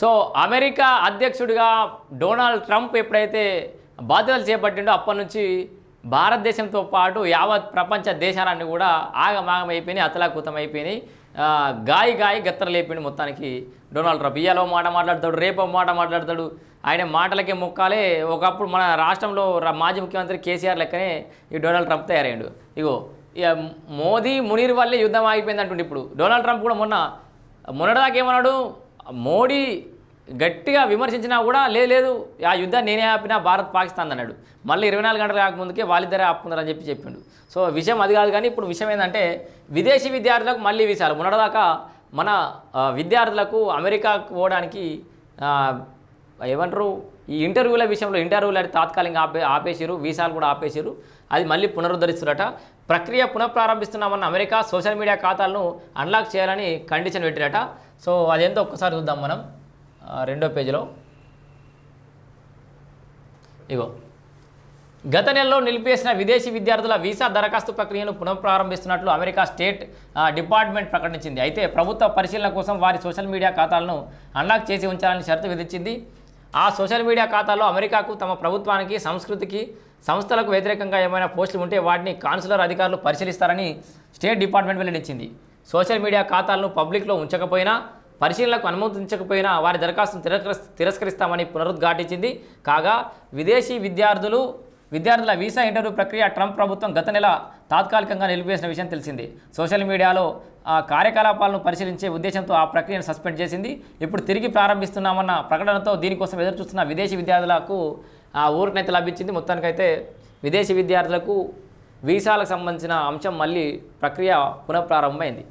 So America అధ్యక్షుడిగా Donald Trump ఎప్పుడైతే బాధ్యతలు చేపట్టిండో అప్పటి నుంచి భారతదేశంతో పాటు యావత్ ప్రపంచ దేశాలన్నీ కూడా ఆగమాగం అయిపోయినాయి అతలాకుతం అయిపోయినాయి. గాయి గాయి గత్తర లేపిండి మొత్తానికి డొనాల్డ్ ట్రంప్. ఇయ్యాలో మాట మాట్లాడతాడు రేపో మాట మాట్లాడతాడు. ఆయన మాటలకే మొక్కాలే. ఒకప్పుడు మన రాష్ట్రంలో మాజీ ముఖ్యమంత్రి కేసీఆర్ లెక్కనే ఈ డొనాల్డ్ ట్రంప్ తయారయ్యాడు. ఇగో మోదీ మునీర్ వల్లే యుద్ధం ఆగిపోయింది అంటుండే ఇప్పుడు. డొనాల్డ్ ట్రంప్ కూడా మొన్న మొన్నటిదాకా ఏమన్నాడు? మోడీ గట్టిగా విమర్శించినా కూడా లేదు లేదు ఆ యుద్ధాన్ని నేనే ఆపినా భారత్ పాకిస్తాన్ అన్నాడు. మళ్ళీ ఇరవై నాలుగు గంటలు కాకముందుకే వాళ్ళిద్దరే ఆపుకున్నారని చెప్పి చెప్పిండు. సో విషయం అది కాదు కానీ ఇప్పుడు విషయం ఏంటంటే విదేశీ విద్యార్థులకు మళ్ళీ వీసాలు. మొన్నటిదాకా మన విద్యార్థులకు అమెరికాకు పోవడానికి ఏమంటారు? ఈ ఇంటర్వ్యూల విషయంలో ఇంటర్వ్యూలు అది తాత్కాలికంగా ఆపే ఆపేసారు వీసాలు కూడా ఆపేసారు అది మళ్ళీ పునరుద్ధరిస్తున్నట ప్రక్రియ పునఃప్రారంభిస్తున్నామన్న అమెరికా సోషల్ మీడియా ఖాతాలను అన్లాక్ చేయాలని కండిషన్ పెట్టిరట సో అదేంతో ఒక్కసారి చూద్దాం మనం. రెండో పేజీలో. ఇగో. గత నెలలో నిలిపేసిన విదేశీ విద్యార్థుల వీసా దరఖాస్తు ప్రక్రియను పునఃప్రారంభిస్తున్నట్లు అమెరికా స్టేట్ డిపార్ట్మెంట్ ప్రకటించింది. అయితే ప్రభుత్వ పరిశీలన కోసం వారి సోషల్ మీడియా ఖాతాలను అన్లాక్ చేసి ఉంచాలని షరతు విధించింది. ఆ సోషల్ మీడియా ఖాతాలో అమెరికాకు తమ ప్రభుత్వానికి సంస్కృతికి సంస్థలకు వ్యతిరేకంగా ఏమైనా పోస్టులు ఉంటే వాటిని కాన్సులర్ అధికారులు పరిశీలిస్తారని స్టేట్ డిపార్ట్మెంట్ వెల్లడించింది. సోషల్ మీడియా ఖాతాలను పబ్లిక్లో ఉంచకపోయినా పరిశీలనకు అనుమతించకపోయినా వారి దరఖాస్తును తిరస్కరి తిరస్కరిస్తామని పునరుద్ఘాటించింది. కాగా విదేశీ విద్యార్థులు విద్యార్థుల వీసా ఇంటర్వ్యూ ప్రక్రియ ట్రంప్ ప్రభుత్వం గత నెల తాత్కాలికంగా నిలిపేసిన విషయం తెలిసింది. సోషల్ మీడియాలో ఆ కార్యకలాపాలను పరిశీలించే ఉద్దేశంతో ఆ ప్రక్రియను సస్పెండ్ చేసింది. ఇప్పుడు తిరిగి ప్రారంభిస్తున్నామన్న ప్రకటనతో దీనికోసం ఎదురుచూస్తున్న విదేశీ విద్యార్థులకు ఆ ఊరికనైతే లభించింది. మొత్తానికైతే విదేశీ విద్యార్థులకు వీసాలకు సంబంధించిన అంశం మళ్ళీ ప్రక్రియ పునఃప్రారంభమైంది.